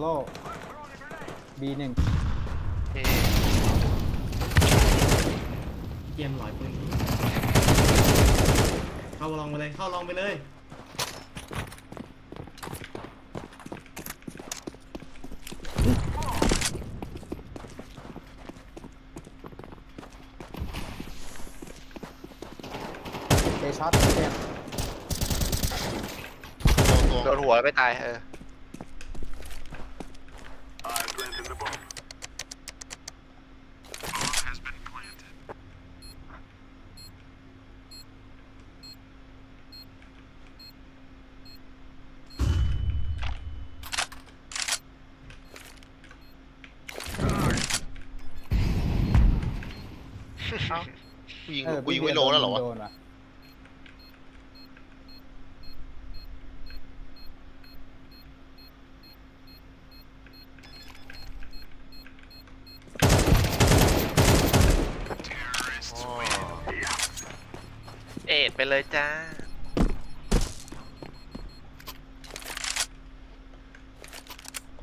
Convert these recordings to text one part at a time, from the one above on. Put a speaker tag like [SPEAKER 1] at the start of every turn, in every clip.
[SPEAKER 1] โล่บีหนึ่ง
[SPEAKER 2] เอ๊ะ
[SPEAKER 3] เกมหลอยปืนเข้าลองไปเลย เข้าลองไปเลย
[SPEAKER 1] เตช็อตเต็ม
[SPEAKER 2] โดนหัวไม่ตายเออ กูยิง
[SPEAKER 1] เออ
[SPEAKER 2] กูยิงไว้โลแล้วเหรอวะ
[SPEAKER 1] โดนว่ะ
[SPEAKER 2] อ๋อเอ็ดไปเลยจ้า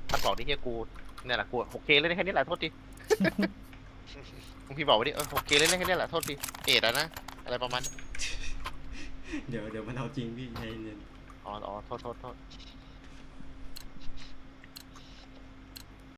[SPEAKER 2] พันสองนี่เฮียกูเนี่ยแหละกูหกเคเล่นได้แค่นี้แหละโทษทีมึง พี่บอกไว้ดิเออหกเคเล่นได้แค่นี้แหละโทษทีเอ็ดอะนะอะไรประมาณนี้
[SPEAKER 3] เดี๋ยวเดี๋ยวมันเอาจริงพี่ใจเย็น
[SPEAKER 2] อ๋ออ๋อโทษโทษโทษ